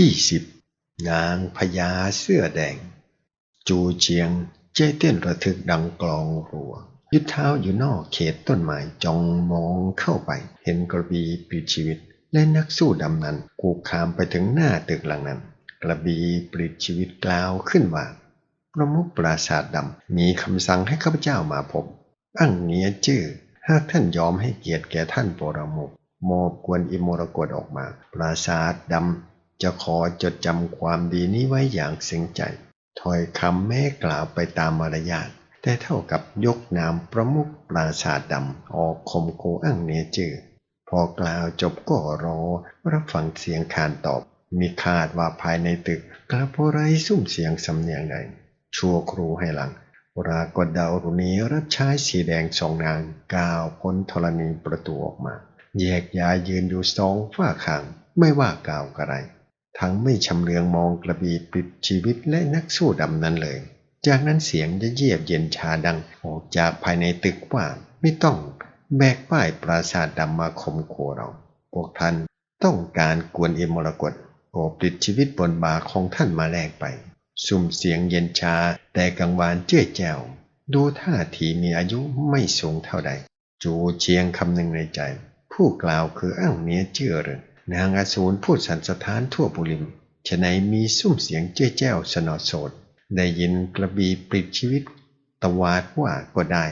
ที่สิบนางพญาเสื้อแดง จูเจียงเจ้เต้นระทึกดังกลองรัวยึดเท้าอยู่นอกเขตต้นไม้จ้องมองเข้าไป เห็นกระบีปลิดชีวิต และนักสู้ดำนั้นกูขามไปถึงหน้าตึกหลังนั้น กระบีปลิดชีวิตกล่าวขึ้นว่าประมุขปราศาสดำมีคำสั่งให้ข้าพเจ้ามาพบอั้งเนียจื้อหากท่านยอมให้เกียรติแก่ท่านปรมุขมอบกวนอิมรกตออกมา ปราศาสดำ จะขอจดจำความดีนี้ไว้อย่างซึ้งใจถ้อยคำแม้กล่าวไปตามมารยาทแต่เท่ากับยกนามประมุขปราศาสดำออกคมโคอั้งเนจือพอกล่าวจบก็รอ รับฟังเสียงคานตอบ มีคาดว่าภายในตึกกระโพไรซุ่มเสียงสำเนียงใดชัวครูให้หลังปรากฏดาวรุณีรับใช้สีแดงสองนางก้าวพ้นธรณีประตูออกมา แยกย้ายยืนอยู่สองฝ้าข้างไม่ว่ากล่าวกระไร ทั้งไม่ชำเลืองมองกระบี่ปิดชีวิตและนักสู้ดำนั้นเลย จากนั้นเสียงจะเยียบเย็นชาดังออกจากภายในตึกว่า ไม่ต้องแบกป้ายปราสาทดำมาข่มขู่เรา พวกท่านต้องการกวนเอมรกตโอบปิดชีวิตบนบาของท่านมาแลกไป สุ่มเสียงเย็นชาแต่กังวานเจ้ยแจวดูท่าทีมีอายุไม่สูงเท่าใด จูเชียงคำหนึ่งในใจ ผู้กล่าวคืออ้างเนี้ยเจือเริง นางอสูรพูดสันสถานทั่วบุริมฉะไหนมีซุ้มเสียงเจ้าแจ้วสนอโสด ได้ยินกระบีปลิดชีวิตตวาดว่าก็ได้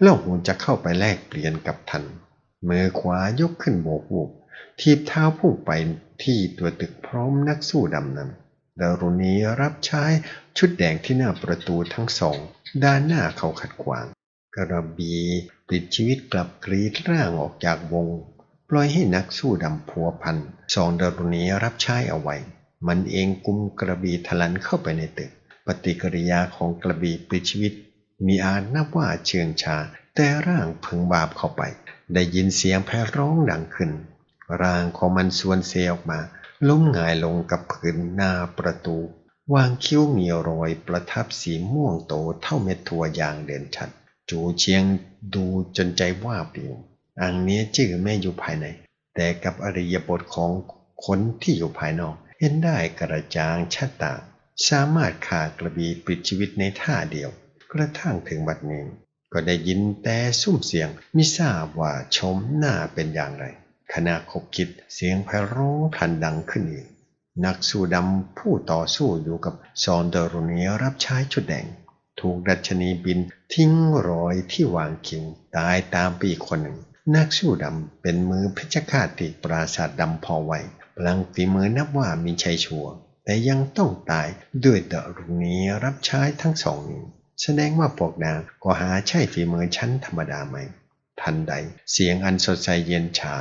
เล่าหูจะเข้าไปแลกเปลี่ยนกับทันมือขวายกขึ้นโบกบุกทีบเท้าพุ่งไปที่ตัวตึกพร้อมนักสู้ดำนั้นดารุณีรับใช้ชุดแดงที่หน้าประตูทั้งสอง ด้านหน้าเขาขัดขวาง กระบีปลิดชีวิตกลับกรีดร่างออกจากวง ปล่อยให้นักสู้ดำพัวพันสองดารุณีรับใช้เอาไว้ มันเองกุมกระบี่ทะลันเข้าไปในตึก ปฏิกิริยาของกระบี่ปลิดชีวิต มีอาจนับว่าเชิงชา แต่ร่างพึงบาปเข้าไป ได้ยินเสียงแพร้องดังขึ้น ร่างของมันส่วนเซออกมา ล้มหงายลงกับพื้นหน้าประตู วางคิ้วมีรอยประทับสีม่วงโตเท่าเม็ดถั่วอย่างเด่นชัด จูเชียงดูจนใจว่าปิว อังเนี้จื่อแม่อยู่ภายใน แต่กับอริยบทของคนที่อยู่ภายนอก เห็นได้กระจ่างชัดตาสามารถขากระบีปิดชีวิตในท่าเดียว กระทั่งถึงบัดนี้ ก็ได้ยินแต่ซุ้มเสียงมิทราบว่าชมหน้าเป็นอย่างไรขณะคบคิดเสียงไพเราะพลันดังขึ้นอีก นักสู้ดำผู้ต่อสู้อยู่กับซอนเดอรุนีรับใช้ชุดแดง ถูกดัชนีบินทิ้งรอยที่วางคิงตายตามปีคนหนึ่ง นักสู้ดำเป็นมือเพชฌฆาตติปราศาสดำพอไวพลังฝีมือนับว่ามีชัยชัวแต่ยังต้องตายด้วยเดรุณีรับใช้ทั้งสองนี้ แสดงว่าพวกนางก็หาใช่ฝีมือชั้นธรรมดาไหม ทันใด เสียงอันสดใสเย็นชา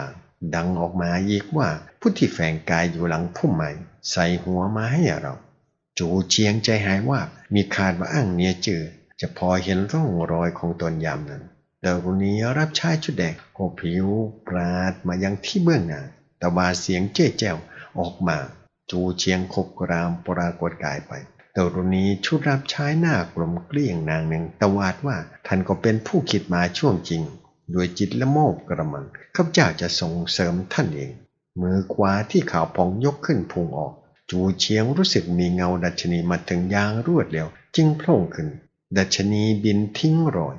ดังออกมาอีกว่าผู้ที่แฝงกายอยู่หลังพุ่มไม้ใส่หัวมาให้เรา จูเชียงใจหายว่ามีคาดว่าอ้างเนียจือจะพอเห็นร่องรอยของตนยามนั้น ดารุณีรับใช้ชุดแดงก็ผิวปราดมายังที่เบื้องหน้าต่ว่าเสียงเจ๊แจ้วออกมา จูเชียงคบกรามปรากฏกายไปดารุณีชุดรับใช้หน้ากลมเกลี้ยงนางหนึ่งตวาดว่าท่านก็เป็นผู้คิดมาช่วงจริงโดยจิตละโมบกระมังข้าพเจ้าจะส่งเสริมท่านเอง มือขวาที่ข่าวพองยกขึ้นพุงออก จูเชียงรู้สึกมีเงาดัชนีมาถึงยางรวดเร็ว จึงโผล่ขึ้น ดัชนีบินทิ้งรอย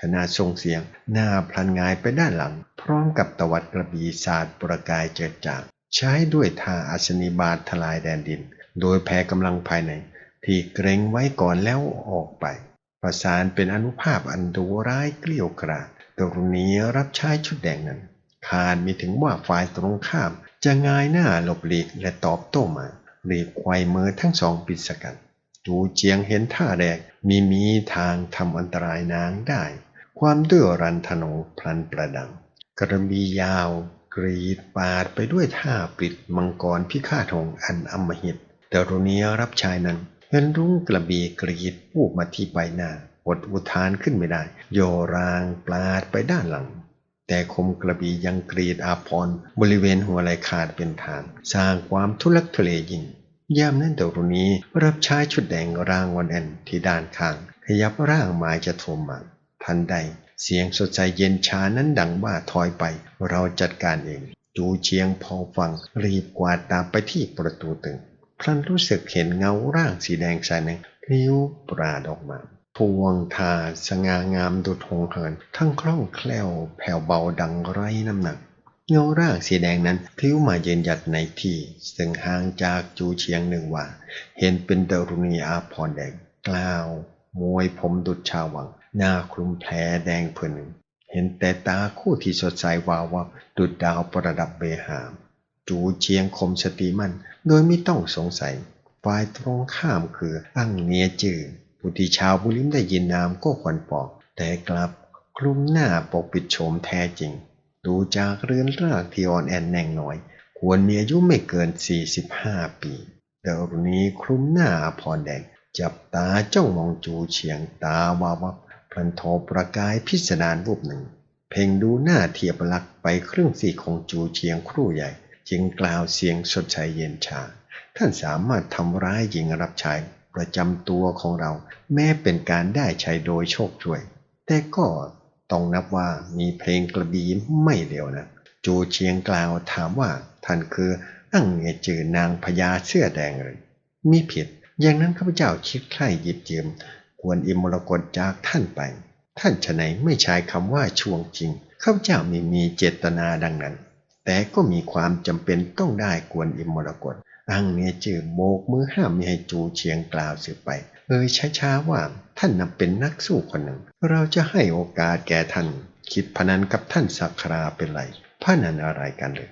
ขณะส่งเสียง หน้าพลันงายไปด้านหลัง พร้อมกับตวัดกระบี่ศาสตร์ประกายเจิดจางใช้ด้วยท่าอัศนีบาททลายแดนดิน โดยแผ่กำลังภายใน ที่เกรงไว้ก่อนแล้วออกไป ประสานเป็นอนุภาพอันดูร้ายเกลี้ยวกราดตรุณีรับใช้ชุดแดงนั้นคาดมีถึงว่าฝ่ายตรงข้าม จะงายหน้าหลบหลีกและตอบโต้มารีบไขว่มือทั้งสองปิดสกัดจูเจียงเห็นท่าแรกมีมีทางทำอันตรายนางได้ ความดื้อรันทนงพลันประดัง กระบียาว กรีดปาดไปด้วยท่าปิดมังกรพิฆาตงอันอมหิตแต่รุณีรับชายนั้นเห็นรุ้งกระบีกรีดปูบมาที่ใบหน้าอดอุทานขึ้นไม่ได้ โยรางปลาดไปด้านหลัง แต่คมกระบียังกรีดอาพรบริเวณหัวไหล่ขาดเป็นทางสร้างความทุลักทุเลยิ่งยามนั้นเดรุณีรับใช้ชุดแดงร่างวันแอนที่ด้านข้างขยับร่างหมายจะโทมมา ทันใด เสียงสดใสเย็นชานั้นดังว่าถอยไป เราจัดการเอง จูเชียงพอฟัง รีบกวาดตามไปที่ประตูตึงพลันรู้สึกเห็นเงาร่างสีแดงสายหนึ่งลิ้วปราดออกมาพวงทาสง่างามดุจหงเหิน ทั้งคล่องแคล่วแผ่วเบาดังไร้น้ำหนัก เงาร่างสีแดงนั้นพลิ้วมาเยืนหยัดในที่ ซึ่งห่างจากจูเชียงหนึ่งว่า เห็นเป็นดารุณีอาพรแดง กล่าวมวยผมดุจชาววัง หน้าคลุมแผลแดงผืนหนึ่งเห็นแต่ตาคู่ที่สดใสวาววับดุดดาวประดับเบหาม จูเชียงคมสติมันโดยไม่ต้องสงสัย ฝ่ายตรงข้ามคืออั้งเนียจือผู้ที่ชาวบุริมได้ยินนามก็ขวัญปอก แต่กลับคลุมหน้าปกปิดโฉมแท้จริง ดูจากเรือนร่างที่อ่อนแอนแน่งน้อย ควรมีอายุไม่เกิน 45 ปีเดยวนี้คลุมหน้าพรแดง จับตาจ้องมองจูเฉียงตาวาวับ พลันโทประกายพิสดารวูบหนึ่ง เพ่งดูหน้าเทียบลักไปครึ่งสี่ของจูเฉียงครู่ใหญ่ จึงกล่าวเสียงสดใสเย็นชา ท่านสามารถทำร้ายหญิงรับใช้ประจำตัวของเรา แม้เป็นการได้ใช้โดยโชคช่วย แต่ก็ต้องนับว่ามีเพลงกระบีไม่เดียวนะจูเชียงกล่าวถามว่าท่านคืออั้งเงจือนางพญาเสื้อแดงหรือมีผิด อย่างนั้นข้าพเจ้าคิดใคร่หยิบยืม ควรอิมมรกตจากท่านไป ท่านฉะไหนไม่ใช้คำว่าช่วงจริงข้าพเจ้าไม่มีเจตนาดังนั้น แต่ก็มีความจำเป็นต้องได้กวนอิมมรกตอังเนียจือโบกมือห้ามไม่ให้จูเชียงกล่าวสืบไปเอ่ยช้าๆว่าท่านนับเป็นนักสู้คนหนึ่ง เราจะให้โอกาสแก่ท่าน คิดพนันกับท่านสักคราเป็นไรพนันอะไรกันเลย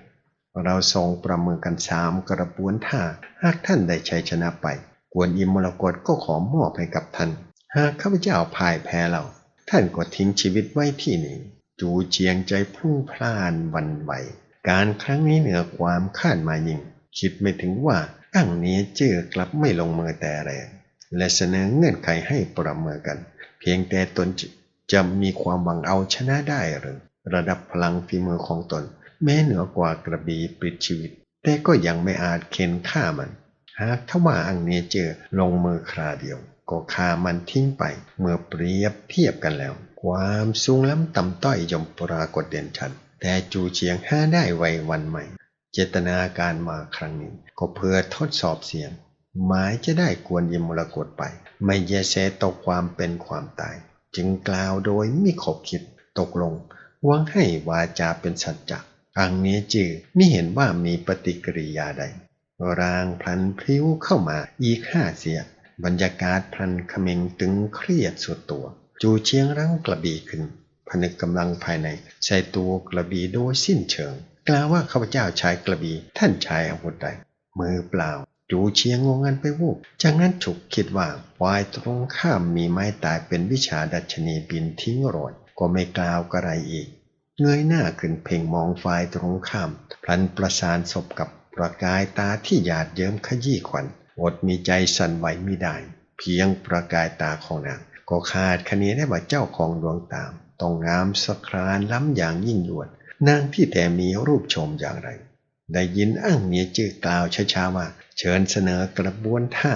เราทรงประเมินกันสามกระบวนท่าหากท่านได้ชัยชนะไป กวนอิมมรกตก็ขอมอบให้กับท่าน หากข้าพเจ้าพ่ายแพ้เรา ท่านก็ทิ้งชีวิตไว้ที่นี่จูเจียงใจพุ่งพล่านวันไหว การครั้งนี้เหนือความคาดหมายยิ่ง คิดไม่ถึงว่าอั้งเนี้เจือกลับไม่ลงมือแต่แรง และเสนอเงื่อนไขให้ประเมินกัน เพียงแต่ตนจะมีความหวังเอาชนะได้หรือระดับพลังฝีมือของตน แม้เหนือกว่ากระบีปลิดชีวิต แต่ก็ยังไม่อาจเค้นฆ่ามัน หากถ้าว่าอังเนเจอลงมือคราเดียว ก็ฆ่ามันทิ้งไป เมื่อเปรียบเทียบกันแล้ว ความสูงล้ำต่ำต้อยย่อมปรากฏเด่นชัด แต่จูเฉียงห้าได้ไววันใหม่ เจตนาการมาครั้งนี้ ก็เพื่อทดสอบเสียง หมายจะได้กวนยิมรกตไป ไม่แยแสต่อความเป็นความตาย จึงกล่าวโดยไม่ขบคิดตกลงหวังให้วาจาเป็นสัจจะอังนี้จือไม่เห็นว่ามีปฏิกิริยาใด รางพลันพลิ้วเข้ามาอีกห้าเสีย บรรยากาศพลันเขม็งตึงเครียดสุดตัว จูเชียงรั้งกระบี่ขึ้นผนึกกำลังภายใน ใช้ตัวกระบี่โดยสิ้นเชิง กล่าวว่าข้าพเจ้าใช้กระบี่ท่านใช้อาวุธใดมือเปล่า จูเชียงงงงันไปวูบจากนั้นฉุกคิดว่าฝ่ายตรงข้ามมีไม้ตายเป็นวิชาดัชนีบินทิ้งโรยก็ไม่กล่าวกระไรอีก เงยหน้าขึ้นเพ่งมองฝ่ายตรงข้าม พลันประสานศพกับประกายตาที่หยาดเยิ้มขยี้ขวัญ อดมีใจสั่นไหวไม่ได้ เพียงประกายตาของนาง ก็คาดคะเนได้ว่าเจ้าของดวงตาม ต้องงามสครานล้ำอย่างยิ่งยวด นางที่แต่มีรูปชมอย่างไร ได้ยินอ้างเมียจื้อกล่าวช้าๆว่า เชิญเสนอกระบวนท่า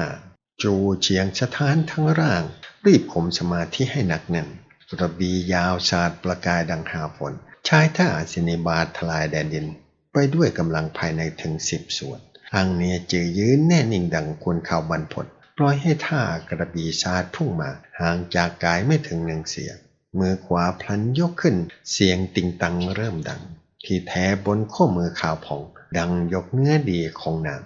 จูเฉียงสถานทั้งร่าง รีบข่มสมาธิให้หนักแน่นกระบียาวสาดประกายดังหาฝนชายท่าสินิบาททลายแดนดิน ไปด้วยกำลังภายในถึงสิบส่วน อังเนียจือยืนแน่นิ่งดังควรข่าวบรรพตปล่อยให้ท่ากระบีสาดพุ่งมา ห่างจากกายไม่ถึงหนึ่งเสียงมือขวาพลันยกขึ้น เสียงติงตังเริ่มดัง ที่แท้บนข้อมือขาวผ่อง ดังยกเนื้อดีของนาง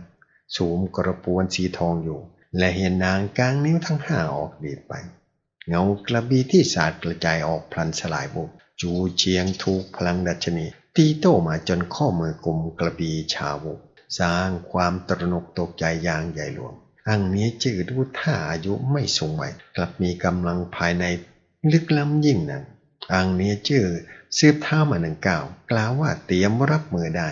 สูมกระปวนสีทองอยู่ และเห็นนางกลางนิ้วทั้งห้าออกดีดไป เงากระบีที่สาดกระจายออกพลันสลายบุบจูเชียงถูกพลังดัชนี ตีโต้มาจนข้อมือกลุ่มกระบีชาวุบ สร้างความตระหนกตกใจอย่างใหญ่หลวงอังนี้จืดดูท่าอายุไม่สูงวัยกลับมีกำลังภายในลึกล้ำยิ่งนักอังนี้จืดซืบเท้ามาหนึ่งก้าวกล่าวว่าเตรียมรับมือได้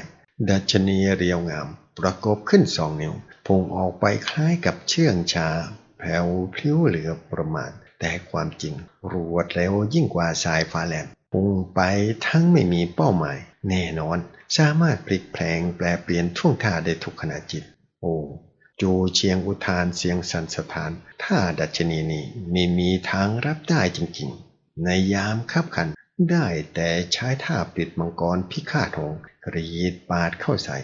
ดัชนีเรียวงาม ประกบขึ้นสองนิ้วพุ่งออกไปคล้ายกับเชื่องชาแผ่วพลิ้วเหลือประมาณ แต่ความจริงรวดเร็วยิ่งกว่าสายฟ้าแลบพุ่งไปทั้งไม่มีเป้าหมาย แน่นอนสามารถพลิกแพลงแปลเปลี่ยนท่วงท่าได้ทุกขณะจิต โอ้จูเชียงอุทานเสียงสันสถาน ท่าดัชนีนี้มีมีทางรับได้จริงๆ ในยามคับขันได้แต่ใช้ท่าปิดมังกรพิฆาตหงรีดปาดเข้าใส่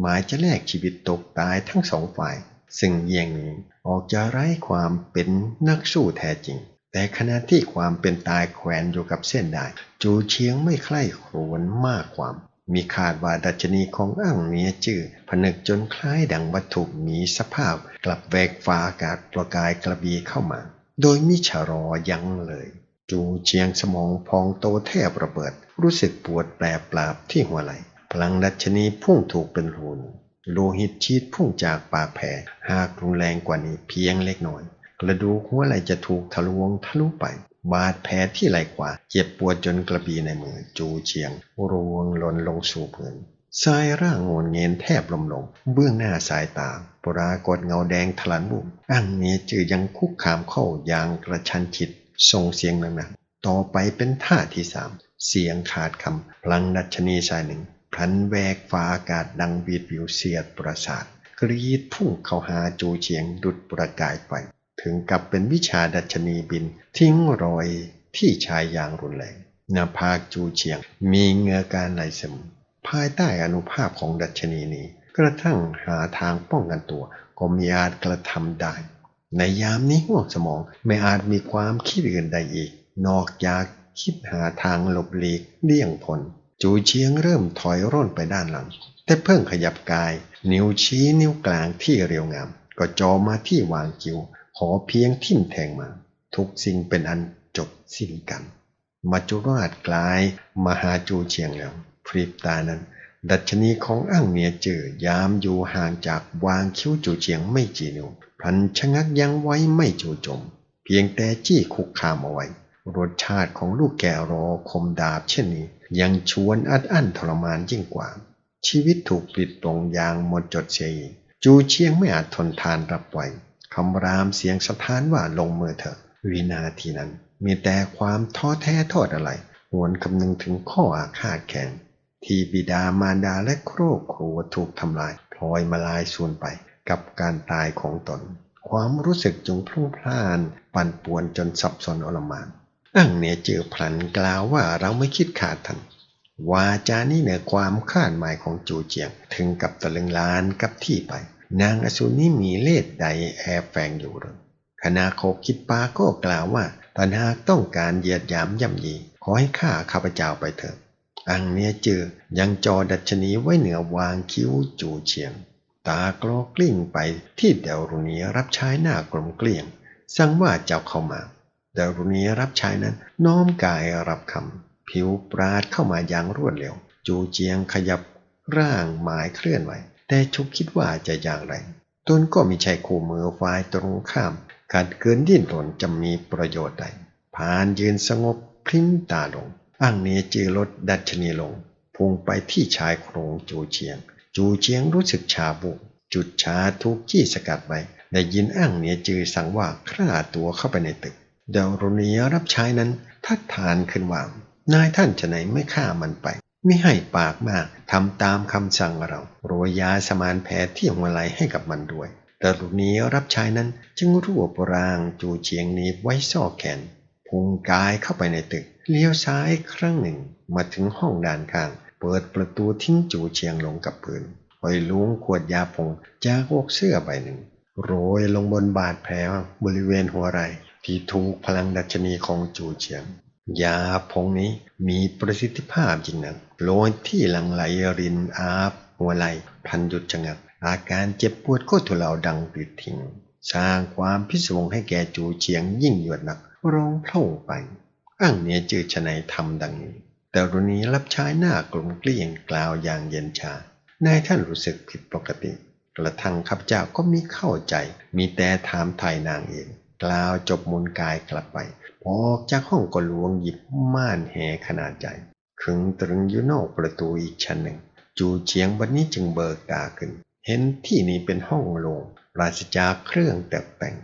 หมายจะแลกชีวิตตกตายทั้งสองฝ่าย ซึ่งเยี่ยงนี้ออกจะไร้ความเป็นนักสู้แท้จริง แต่ขณะที่ความเป็นตายแขวนอยู่กับเส้นได้ จูเชียงไม่ใคร่ครวญมากความ มีคาดว่าดัชนีของอ่างเนียจื้อผนึกจนคล้ายดังวัตถุมีสภาพ กลับแวกฟ้าอากาศประกายกระบีเข้ามา โดยมิชะรอยั้งเลย จูเชียงสมองพองโตแทบระเบิด รู้สึกปวดแปรปราบที่หัวไหล่พลังดัชนีพุ่งถูกเป็นรูนโลหิตชีดพุ่งจากปากแผลหากรุนแรงกว่านี้เพียงเล็กน้อย กระดูกหัวไหล่จะถูกทะลวงทะลุไป บาดแผลที่ไหล่ขวาเจ็บปวดจนกระบีในมือ จูเชียงรวงหล่นลงสู่พื้นสายร่างงนเงินแทบลมลง เบื้องหน้าสายตาปรากฏเงาแดงทะลันบุ่มอ่างเนี้จือยังคุกคามเข้าอย่างกระชันชิดส่งเสียงหนักๆต่อไปเป็นท่าที่สามเสียงขาดคำพลังดัชนีชายหนึ่งพลันแวกฟ้าอากาศดังบีดวิวเสียดประสาทกรีดพุ่งเข้าหาจูเฉียงดุดประกายไฟ ถึงกับเป็นวิชาดัชนีบิน ทิ้งรอยที่ชายอย่างรุนแรงนาผากจูเฉียง มีเงือการไหลซึมภายใต้อนุภาพของดัชนีนี้ กระทั่งหาทางป้องกันตัว ก็มีอาจกระทำได้ ในยามนี้หัวสมองไม่อาจมีความคิดอื่นใดอีก นอกจากคิดหาทางหลบหลีกเลี่ยงผล จูเชียงเริ่มถอยร่นไปด้านหลัง แต่เพิ่งขยับกาย นิ้วชี้นิ้วกลางที่เรียวงาม ก็จอมาที่วางคิว ขอเพียงทิ่มแทงมา ทุกสิ่งเป็นอันจบสิ้นกันมาจุราชกลายมาหาจูเชียงแล้วพริบตานั้น ดัชนีของอ่างเนียเจอยามอยู่ห่างจากวางคิ้วจูเชียงไม่จีนิวพลันชะงักยังไว้ไม่จูจม เพียงแต่จี้คุกคามเอาไว้ รสชาติของลูกแก่รอคมดาบเช่นนี้ ยังชวนอัดอั้นทรมานยิ่งกว่า ชีวิตถูกปิดตรงยางหมดจดเสียจูเชียงไม่อาจทนทานรับไหว คำรามเสียงสะท้านว่าลงมือเถอะวินาทีนั้น มีแต่ความท้อแท้ทอดอะไร หวนคำนึงถึงข้ออาฆาตแค้นที่บิดามารดาและครอบครัวถูกทำลายพลอยมาลายสูญไปกับการตายของตน ความรู้สึกจงพลุ่งพล่านปั่นป่วนจนสับสนอลมานอั้งเนี่ยเจอพลันกล่าวว่าเราไม่คิดขาดทันวาจานี้เหนือความคาดหมายของจูเจียงถึงกับตะลึงลานกับที่ไป นางอสูรนี้มีเล่ห์ใดแอบแฝงอยู่หรือคณะโคคิดปาก็กล่าวว่าตนหากต้องการเหยียดหยามย่ำยีขอให้ข้าข้าพเจ้าไปเถิดอังเนียเจอยังจอดัชนีไว้เหนือวางคิ้วจูเฉียง ตากลอกลิ้งไปที่เดวรุนีรับใช้หน้ากลมเกลี้ยง สั่งว่าเจ้าเข้ามาเดารุณีรับใช้นั้นน้อมกายรับคำผิวปราดเข้ามาอย่างรวดเร็ว จูเจียงขยับร่างหมายเคลื่อนไหว แต่ชุกคิดว่าจะอย่างไร ตนก็มีใช่คู่มือฝ่ายตรงข้ามขัดเกินดิ้นรนจะมีประโยชน์ใดผ่านยืนสงบพลิ้มตาลงอ่างเนจือรถดัชนีลง พุ่งไปที่ชายโครงจูเชียง จูเชียงรู้สึกชาบุกจุดชาทุกจี้สกัดไว้ได้ยินอ่างเนียจือสั่งว่าฆ่าตัวเข้าไปในตึก เดารุณีรับใช้นั้นทัดทานขึ้นว่านายท่านจะไหนไม่ฆ่ามันไป ม่ให้ปากมากทำตามคำสั่งเรา โรยยาสมานแผลที่หัวไหลให้กับมันด้วยดารุณีรับใช้นั้นจึงรวบรางจูเชียงนี้ไว้ซอกแขน พุงกายเข้าไปในตึก เลี้ยวซ้ายครั้งหนึ่ง มาถึงห้องด้านข้าง เปิดประตูทิ้งจูเชียงลงกับพื้นคอยลุงขวดยาผงจากอกเสื้อใบหนึ่ง โรยลงบนบาดแผลบริเวณหัวไหล่ที่ถูกพลังดัชนีของจูเฉียง ยาพงนี้มีประสิทธิภาพจริงนะ โลยที่หลังไหลรินอาบหัวไหลพันหยุดชะงัก อาการเจ็บปวดก็ทุเลาดังปิดทิ้งสร้างความพิศวงให้แก่จูเฉียงยิ่งหยวดหนักร้องเท่าไป อ้างเนียจืดชนัยทำดังนี้ แต่รุณีรับใช้หน้ากลมเกลี้ยงกล่าวอย่างเย็นชานายท่านรู้สึกผิดปกติ กระทั่งข้าพเจ้าก็มีเข้าใจ มีแต่ถามไทยนางเอง กล่าวจบมุนกายกลับไปออกจากห้องก็ลวงหยิบม่านแหขนาดใหญ่ ขึงตรึงอยู่นอกประตูอีกชั้นหนึ่ง จูเฉียงวันนี้จึงเบิกตาขึ้น เห็นที่นี้เป็นห้องโลงปราศจากเครื่องตกแต่ง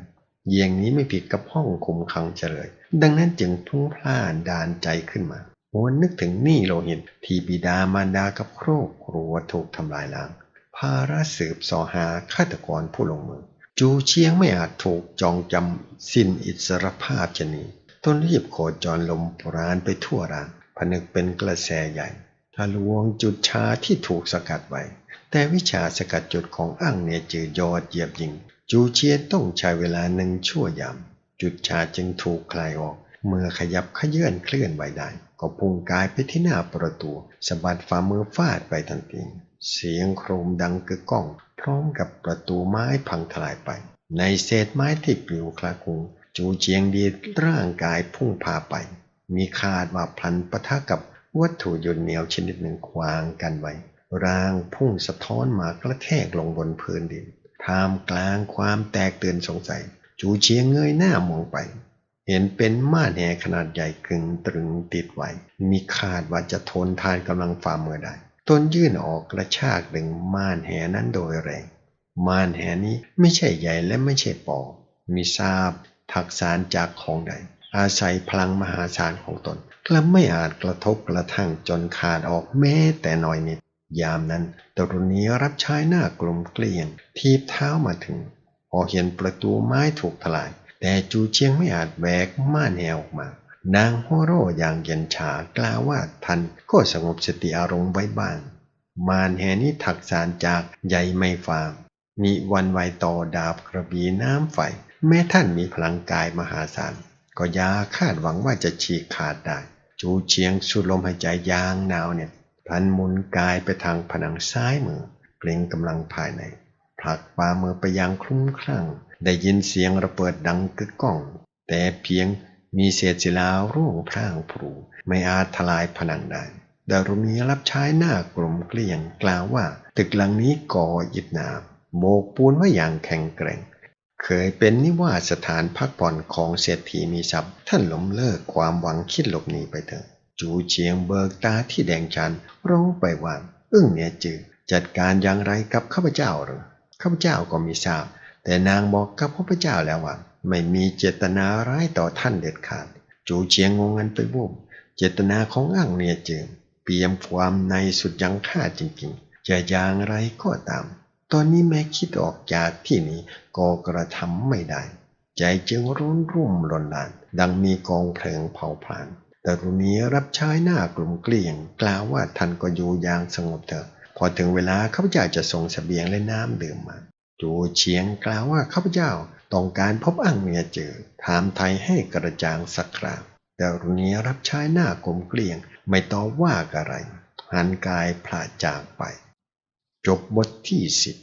เยี่ยงนี้ไม่ผิดกับห้องคุมขังเฉลย ดังนั้นจึงพุ่งพล่านดานใจขึ้นมาหวนนึกถึงนี่โลหิตที่บิดามารดากับครอบครัวถูกทำลายล้าง ภาระสืบสอหาฆาตกรผู้ลงมือ จูเชียงไม่อาจถูกจองจำสิ้นอิสรภาพชนีต้นรีบโคจรลมปราณไปทั่วราง นึกเป็นกระแสใหญ่ทะลวงจุดชาที่ถูกสกัดไว้ แต่วิชาสกัดจุดของอั้งเนี่ยจือยอดเยียบยิง จูเชียต้องใช้เวลาหนึ่งชั่วยามจุดชาจึงถูกคลายออก เมื่อขยับขยื่นเคลื่อนไหวได้ ก็พุ่งกายไปที่หน้าประตูสะบัดฝ่ามือฟาดไปทันทีเสียงโครมดังกึกก้อง พร้อมกับประตูไม้พังทลายไป ในเศษไม้ที่ปลิวคลาคลุงจูเจียงดีร่างกายพุ่งพาไป มีคาดว่าพลันปะทะกับวัตถุยุดเหนียวชนิดหนึ่งขวางกันไว้ ร่างพุ่งสะท้อนมากระแทกลงบนพื้นดินท่ามกลางความแตกตื่นสงสัย จูเชียงเงยหน้ามองไป เห็นเป็นม่านแหขนาดใหญ่กึ่งตรึงติดไว้ มีคาดว่าจะทนทานกำลังฝ่ามือได้ตนยื่นออกกระชากดึงม่านแหนั้นโดยแรง ม่านแหนี้ไม่ใช่ใหญ่และไม่ใช่ปอมีทราบทักษานจากของใด อาศัยพลังมหาศาลของตนกลับไม่อาจกระทบกระทั่งจนขาดออกแม้แต่น้อยนิด ยามนั้นตรุณีรับใช้หน้ากลมเกลียง ทีบเท้ามาถึง พอเห็นประตูไม้ถูกทลาย แต่จูเชียงไม่อาจแบกม่านแหออกมา นางโฮโร่อย่างเย็นชากล่าวว่าท่านก็สงบสติอารมณ์ไว้บ้าง มานแหนี้ถักสารจากใยไม่ฟาร์มมีวันไวต่อดาบกระบีน้ำไฟ แม้ท่านมีพลังกายมหาศาล ก็ยาคาดหวังว่าจะฉีกขาดได้ จูเชียงสูดลมหายใจยางหนาวเนี่ยพลันมุนกายไปทางผนังซ้ายมือ เปล่งกำลังภายใน ผลักปามือไปยังคลุ้มคลั่ง ได้ยินเสียงระเบิดดังกึกก้อง แต่เพียงมีเศษศิลาร่วงพร่างพรูไม่อาจทลายผนังได้ดารุณีรับใช้หน้ากลมเกลี้ยงกล่าวว่า ตึกหลังนี้ก่ออิฐหนาโบกปูนไว้อย่างแข็งแกร่ง เคยเป็นนิวาสถานพักผ่อนของเศรษฐีมีทรัพย์ท่านล้มเลิกความหวังคิดหลบหนีไปเถอะ จูเชียงเบิกตาที่แดงชันร้องไปว่าอึ้งเนี่ยจืดจัดการอย่างไรกับข้าพเจ้าหรือข้าพเจ้าก็มีทราบ แต่นางบอกกับข้าพเจ้าแล้วว่า ไม่มีเจตนาร้ายต่อท่านเด็ดขาด จูเชียงงงงันไปบุ่มเจตนาของอ่างเนี่ยจืดเปี่ยมความในสุดยังค่าจริงๆจะอย่างไรก็ตาม ตอนนี้แม้คิดออกจากที่นี้ก็กระทำไม่ได้ ใจจึงร้อนรุ่มรนลาน ดังมีกองเพลิงเผาผลาญแต่รุณีรับใช้หน้ากลุ่มเกลี้ยง กล่าวว่าท่านก็อยู่อย่างสงบเถอะ พอถึงเวลาข้าพเจ้าจะส่งเสบียงและน้ำดื่มมาจูเฉียงกล่าวว่าข้าพเจ้าต้องการพบอังเมียเจอ ถามไทยให้กระจ่างสักคราแต่รุณีรับใช้หน้ากลมเกลี้ยง ไม่ตอบว่าอะไรหันกายพลาดจากไป จบ บทที่สิบ